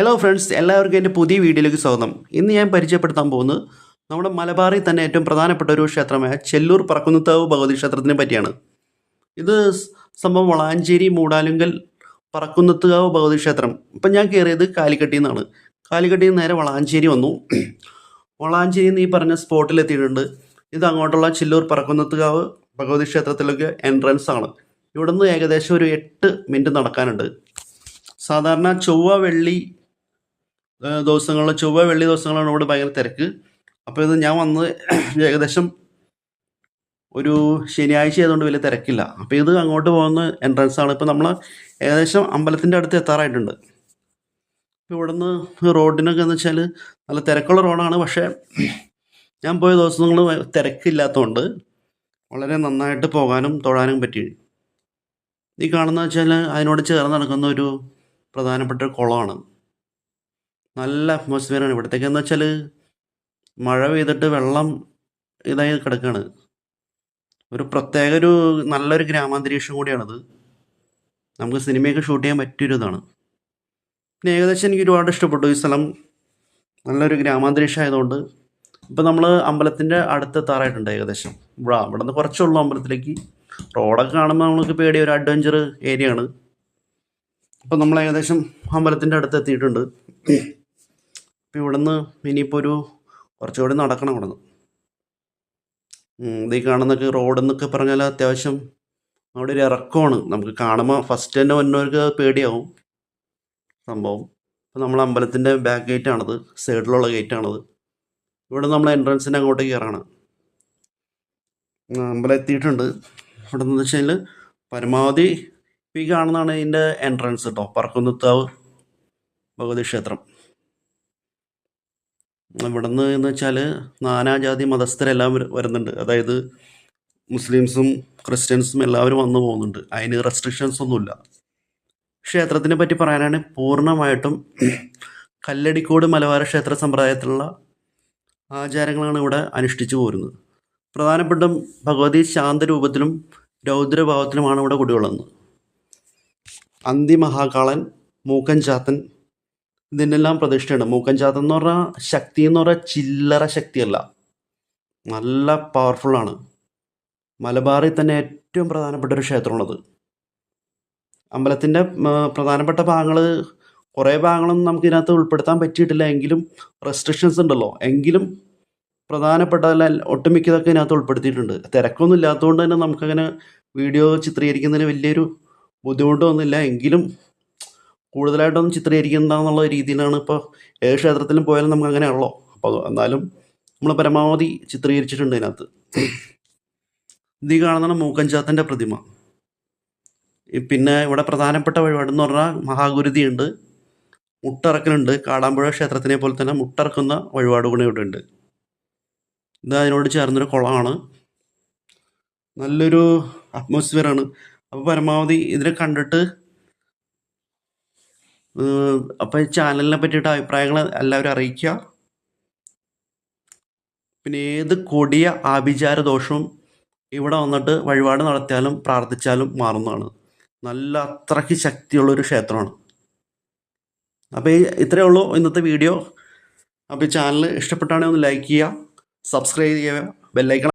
Hello friends എല്ലാവർക്കും എന്റെ പുതിയ വീഡിയോയിലേക്ക് സ്വാഗതം. ഇന്ന് ഞാൻ പരിചയപ്പെടുത്താൻ പോകുന്നത് നമ്മുടെ മലബാറിൽ തന്നെ ഏറ്റവും പ്രധാനപ്പെട്ട ഒരു ക്ഷേത്രമായ ചെല്ലൂർ പറക്കുന്നത്താവ് ഭഗവതി ക്ഷേത്രത്തിനെ പറ്റിയാണ്. ഇത് സംഭവം വളാഞ്ചേരി മൂടാലുങ്കൽ പറക്കുന്നത്താവ് ഭഗവതി ക്ഷേത്രം. ഇപ്പം ഞാൻ കയറിയത് കാലിക്കട്ടിയിൽ നിന്നാണ് കാലിക്കട്ടിയിൽ നിന്ന് നേരെ വളാഞ്ചേരി വന്നു. വളാഞ്ചേരി നിന്ന് ഈ പറഞ്ഞ സ്പോട്ടിൽ എത്തിയിട്ടുണ്ട്. ഇത് അങ്ങോട്ടുള്ള ചെല്ലൂർ പറക്കുന്നത്താവ് ഭഗവതി ക്ഷേത്രത്തിലേക്ക് എൻട്രൻസ് ആണ്. ഇവിടുന്ന് ഏകദേശം ഒരു എട്ട് മിനിറ്റ് നടക്കാനുണ്ട്. സാധാരണ ചൊവ്വ വെള്ളി ദിവസങ്ങളിൽ ചൊവ്വ വെള്ളി ദിവസങ്ങളാണ് ഇവിടെ ഭയങ്കര തിരക്ക്. അപ്പോൾ ഇത് ഞാൻ വന്ന് ഏകദേശം ഒരു ശനിയാഴ്ച ആയതുകൊണ്ട് വലിയ തിരക്കില്ല. അപ്പോൾ ഇത് അങ്ങോട്ട് പോകുന്ന എൻട്രൻസ് ആണ്. ഇപ്പോൾ നമ്മൾ ഏകദേശം അമ്പലത്തിന്റെ അടുത്ത് എത്താറായിട്ടുണ്ട്. ഇപ്പോൾ ഇവിടുന്ന് റോഡിനൊക്കെ എന്ന് വെച്ചാൽ നല്ല തിരക്കുള്ള റോഡാണ്. പക്ഷേ ഞാൻ പോയ ദിവസങ്ങൾ തിരക്കില്ലാത്തതുകൊണ്ട് വളരെ നന്നായിട്ട് പോകാനും തൊഴാനും പറ്റി. ഈ കാണുന്ന വെച്ചാൽ അതിനോട് ചേർന്ന് നടക്കുന്ന ഒരു പ്രധാനപ്പെട്ട കുളമാണ്. നല്ല അറ്റ്മോസ്ഫിയറാണ് ഇവിടത്തേക്ക് എന്ന് വെച്ചാൽ മഴ പെയ്തിട്ട് വെള്ളം ഇതായി കിടക്കുകയാണ് ഒരു പ്രത്യേക ഒരു നല്ലൊരു ഗ്രാമാന്തരീക്ഷം കൂടിയാണത്. നമുക്ക് സിനിമയൊക്കെ ഷൂട്ട് ചെയ്യാൻ പറ്റിയൊരു ഇതാണ്. പിന്നെ ഏകദേശം എനിക്ക് ഒരുപാട് ഇഷ്ടപ്പെട്ടു ഈ സ്ഥലം. നല്ലൊരു ഗ്രാമാന്തരീക്ഷം ആയതുകൊണ്ട്. ഇപ്പം നമ്മൾ അമ്പലത്തിന്റെ അടുത്തെത്താറായിട്ടുണ്ട് ഏകദേശം. ഇവിടെ ഇവിടെ നിന്ന് കുറച്ചുള്ളൂ അമ്പലത്തിലേക്ക്. റോഡൊക്കെ കാണുമ്പോൾ നമ്മൾക്ക് പേടി ഒരു അഡ്വഞ്ചർ ഏരിയ ആണ്. അപ്പം നമ്മൾ ഏകദേശം അമ്പലത്തിന്റെ അടുത്ത് എത്തിയിട്ടുണ്ട്. ഇപ്പം ഇവിടുന്ന് ഇനിയിപ്പോൾ ഒരു കുറച്ചുകൂടി നടക്കണം ഇവിടുന്ന്. ഇത് ഈ കാണുന്നൊക്കെ റോഡ് എന്നൊക്കെ പറഞ്ഞാൽ അത്യാവശ്യം അവിടെ ഒരു ഇറക്കമാണ്. നമുക്ക് കാണുമ്പോൾ ഫസ്റ്റ് തന്നെ വന്നവർക്ക് പേടിയാവും സംഭവം. അപ്പോൾ നമ്മൾ അമ്പലത്തിന്റെ ബാക്ക് ഗേറ്റാണത് സൈഡിലുള്ള ഗേറ്റാണത് ഇവിടെ നമ്മൾ എൻട്രൻസിന്റെ അങ്ങോട്ട് കയറാണ് അമ്പലം എത്തിയിട്ടുണ്ട്. ഇവിടെ നിന്ന് വെച്ചാൽ പരമാവധി ഇപ്പം ഈ കാണുന്നതാണ് ഇതിന്റെ എൻട്രൻസ് കേട്ടോ പറക്കുന്നത്താവ് ഭഗവതി ക്ഷേത്രം. ഇവിടുന്ന് എന്ന് വെച്ചാൽ നാനാജാതി മതസ്ഥരെല്ലാം വരുന്നുണ്ട്. അതായത് മുസ്ലിംസും ക്രിസ്ത്യൻസും എല്ലാവരും വന്നു പോകുന്നുണ്ട്. അതിന് റെസ്ട്രിക്ഷൻസ് ഒന്നുമില്ല. ക്ഷേത്രത്തിനെ പറ്റി പറയാനാണ് പൂർണമായിട്ടും കല്ലടിക്കോട് മലബാര ക്ഷേത്ര സമ്പ്രദായത്തിലുള്ള ആചാരങ്ങളാണ് ഇവിടെ അനുഷ്ഠിച്ചു പോരുന്നത്. പ്രധാനപ്പെട്ടും ഭഗവതി ശാന്തരൂപത്തിലും രൗദ്രഭാവത്തിലുമാണ് ഇവിടെ കുടികൊള്ളുന്നത് അന്തിമഹാകാളൻ മൂക്കൻ ചാത്തൻ ഇതിനെല്ലാം പ്രതിഷ്ഠയാണ്. മൂക്കം ചാത്തൻ എന്ന് പറഞ്ഞാൽ ശക്തി എന്ന് പറഞ്ഞാൽ ചില്ലറ ശക്തിയല്ല. നല്ല പവർഫുള്ളാണ് മലബാറിൽ തന്നെ ഏറ്റവും പ്രധാനപ്പെട്ട ഒരു ക്ഷേത്രമാണത്. അമ്പലത്തിന്റെ പ്രധാനപ്പെട്ട ഭാഗങ്ങൾ കുറേ ഭാഗങ്ങളൊന്നും നമുക്ക് ഇതിനകത്ത് ഉൾപ്പെടുത്താൻ പറ്റിയിട്ടില്ല. എങ്കിലും റെസ്ട്രിക്ഷൻസ് ഉണ്ടല്ലോ. എങ്കിലും പ്രധാനപ്പെട്ട അല്ല- ഒട്ടുമിക്കതൊക്കെ ഇതിനകത്ത് ഉൾപ്പെടുത്തിയിട്ടുണ്ട്. തിരക്കൊന്നും ഇല്ലാത്തതുകൊണ്ട് തന്നെ നമുക്കങ്ങനെ വീഡിയോ ചിത്രീകരിക്കുന്നതിന് വലിയൊരു ബുദ്ധിമുട്ടൊന്നുമില്ല എങ്കിലും കൂടുതലായിട്ടൊന്നും ചിത്രീകരിക്കണ്ടെന്നുള്ള രീതിയിലാണ് ഇപ്പോൾ ഏത് ക്ഷേത്രത്തിലും പോയാലും നമുക്ക് അങ്ങനെ ഉള്ളോ അപ്പോൾ എന്നാലും നമ്മൾ പരമാവധി ചിത്രീകരിച്ചിട്ടുണ്ട് ഇതിനകത്ത്. ഇത് കാണുന്നതാണ് മൂക്കഞ്ചാത്തന്റെ പ്രതിമ. പിന്നെ ഇവിടെ പ്രധാനപ്പെട്ട വഴിപാടെന്ന് പറഞ്ഞാൽ മഹാഗുരുതിയുണ്ട്. മുട്ടിറക്കലുണ്ട്. കാടാമ്പുഴ ക്ഷേത്രത്തിനെ പോലെ തന്നെ മുട്ടിറക്കുന്ന വഴിപാട് കൂടെ ഇവിടെ ഉണ്ട്. ഇത് അതിനോട് ചേർന്നൊരു കുളമാണ്. നല്ലൊരു അറ്റ്മോസ്ഫിയറാണ് അപ്പോൾ പരമാവധി ഇതിനെ കണ്ടിട്ട് അപ്പോൾ ചാനലിനെ പറ്റിയിട്ട് അഭിപ്രായങ്ങൾ എല്ലാവരും അറിയിക്കുക പിന്നെ ഏത് കൊടിയ ആഭിചാര ദോഷവും ഇവിടെ വന്നിട്ട് വഴിപാട് നടത്തിയാലും പ്രാർത്ഥിച്ചാലും മാറുന്നതാണ്. നല്ല അത്രയ്ക്ക് ശക്തിയുള്ളൊരു ക്ഷേത്രമാണ്. അപ്പോൾ ഈ ഇത്രയേ ഉള്ളൂ ഇന്നത്തെ വീഡിയോ. അപ്പോൾ ചാനൽ ഇഷ്ടപ്പെട്ടാണെങ്കിൽ ഒന്ന് ലൈക്ക് ചെയ്യുക സബ്സ്ക്രൈബ് ചെയ്യുക ബെല്ലൈക്കൺ